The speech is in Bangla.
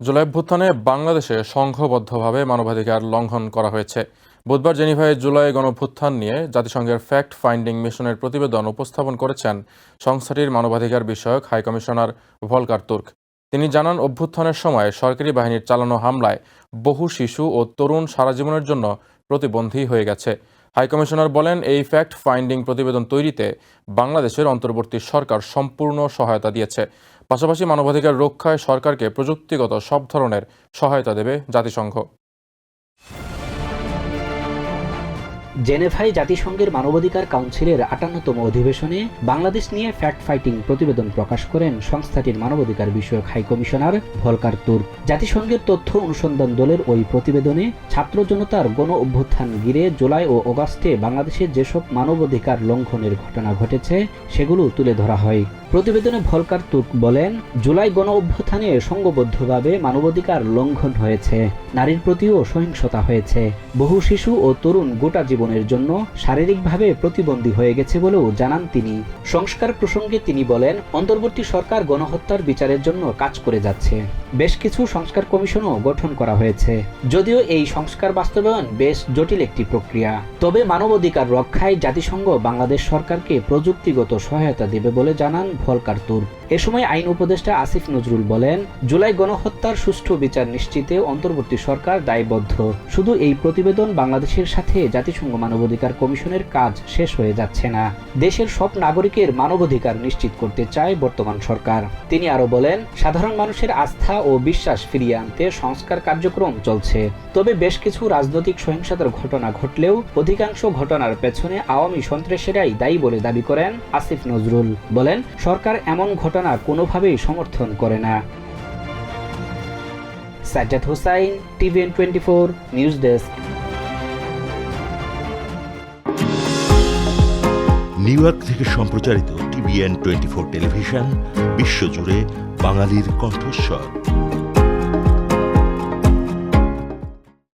জুলাই অভ্যুত্থানে বাংলাদেশে সংঘবদ্ধভাবে মানবাধিকার লঙ্ঘন করা হয়েছে। বুধবার জেনিভায় জুলাই গণঅভ্যুত্থান নিয়ে জাতিসংঘের ফ্যাক্ট ফাইন্ডিং মিশনের প্রতিবেদন উপস্থাপন করেছেন সংস্থাটির মানবাধিকার বিষয়ক হাইকমিশনার ভলকার তুর্ক। তিনি জানান, অভ্যুত্থানের সময় সরকারি বাহিনীর চালানো হামলায় বহু শিশু ও তরুণ সারা জীবনের জন্য প্রতিবন্ধী হয়ে গেছে। হাইকমিশনার বলেন, এই ফ্যাক্ট ফাইন্ডিং প্রতিবেদন তৈরিতে বাংলাদেশের অন্তর্বর্তী সরকার সম্পূর্ণ সহায়তা দিয়েছে। পাশাপাশি মানবাধিকার রক্ষায় সরকারকে প্রযুক্তিগত সব ধরনের সহায়তা দেবে জাতিসংঘ। জেনেভায় জাতিসংঘের মানবাধিকার কাউন্সিলের আটান্নতম অধিবেশনে বাংলাদেশ নিয়ে ফ্যাক্ট ফাইটিং প্রতিবেদন প্রকাশ করেন সংস্থাটির মানবাধিকার বিষয়ক হাইকমিশনার ভলকার তুর্ক। জাতিসংঘের তথ্য অনুসন্ধান দলের ওই প্রতিবেদনে ছাত্র জনতার গণ অভ্যুত্থান ঘিরে জুলাই ও অগাস্টে বাংলাদেশে যেসব মানবাধিকার লঙ্ঘনের ঘটনা ঘটেছে, সেগুলো তুলে ধরা হয়। প্রতিবেদনে ভলকার তুর্ক বলেন, জুলাই গণ অভ্যুত্থানে সংঘবদ্ধভাবে মানবাধিকার লঙ্ঘন হয়েছে, নারীর প্রতিও সহিংসতা হয়েছে। বহু শিশু ও তরুণ গোটা জীবনের জন্য শারীরিকভাবে প্রতিবন্ধী হয়ে গেছে বলেও জানান তিনি। সংস্কার প্রসঙ্গে তিনি বলেন, অন্তর্বর্তী সরকার গণহত্যার বিচারের জন্য কাজ করে যাচ্ছে। বেশ কিছু সংস্কার কমিশনও গঠন করা হয়েছে। যদিও এই সংস্কার বাস্তবায়ন বেশ জটিল একটি প্রক্রিয়া। তবে মানবাধিকার রক্ষায় জাতিসংঘ বাংলাদেশ সরকারকে প্রযুক্তিগত সহায়তা দেবে বলে জানান ভলকার তুর্ক। এ সময় আইন উপদেষ্টা আসিফ নজরুল বলেন, জুলাই গণহত্যার সুষ্ঠু বিচার নিশ্চিতে অন্তর্বর্তী সরকার দায়বদ্ধ। শুধু এই প্রতিবেদন বাংলাদেশের সাথে জাতিসংঘ মানবাধিকার কমিশনের কাজ শেষ হয়ে যাচ্ছে না। দেশের সব নাগরিকের মানবাধিকার নিশ্চিত করতে চায় বর্তমান সরকার। তিনি আরও বলেন, সাধারণ মানুষের আস্থা ও বিশ্বাস ফিরিয়ে আনতে সংস্কার কার্যক্রম চলছে। তবে বেশ কিছু রাজনৈতিক সহিংসতার ঘটনা ঘটলেও অধিকাংশ ঘটনার পেছনে আওয়ামী সন্ত্রাসীরাই দায়ী বলে দাবি করেন আসিফ নজরুল। বলেন, সরকার এমন ঘটনা কোনোভাবেই সমর্থন করে না। Sajjad Hossain, TVN twenty four, news desk. New York থেকে সম্প্রচারিত টিভিএন টোয়েন্টি ফোর টেলিভিশন, বিশ্বজুড়ে বাঙালির কণ্ঠস্বর।